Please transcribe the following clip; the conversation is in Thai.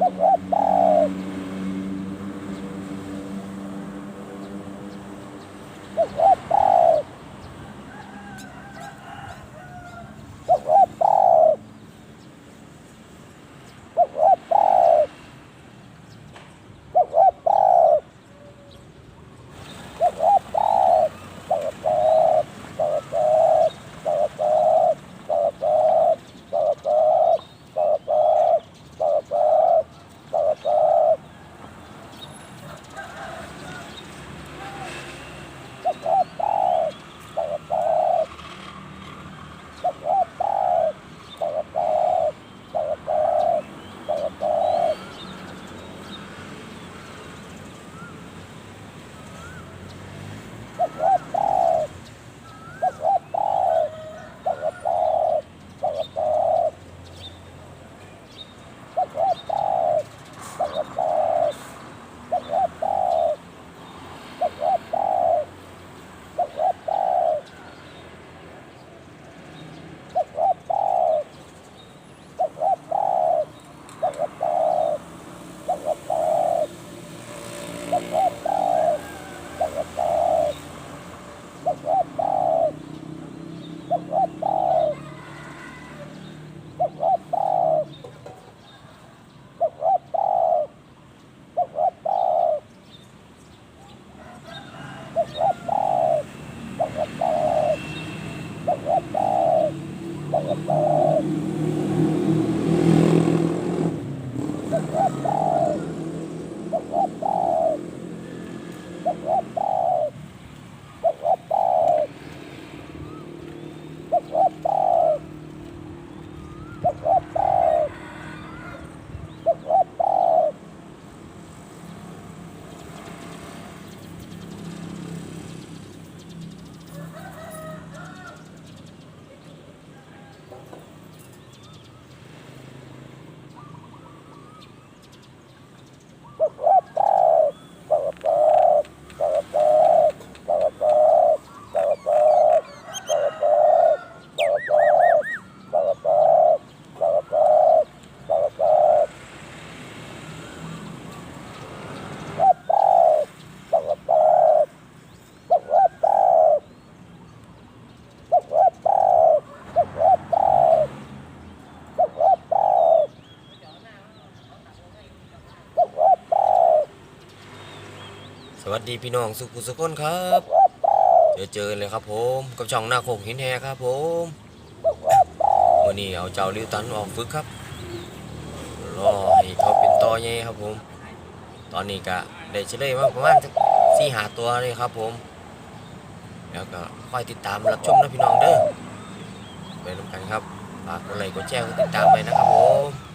Woo-hoo-hoo! Oh, วัสดีพี่น้องสุขุสุขคนครับเจอเจอเลยครับผมกับช่องหน้าโคกหินแฮครับผมวันนี้เอาเจ้าลิวตันออกฝึกครับรอให้เขาเป็นต่อใหญ่ครับผม ตอนนี้ก็ได้เฉลยมาประมาณสี่หาตัวเลยครับผม แล้วก็คอยติดตามรับชมนะพี่น้องเด้อไปร่วมกันครับฝากกดไลค์กดแชร์กดติดตามไปนะครับผม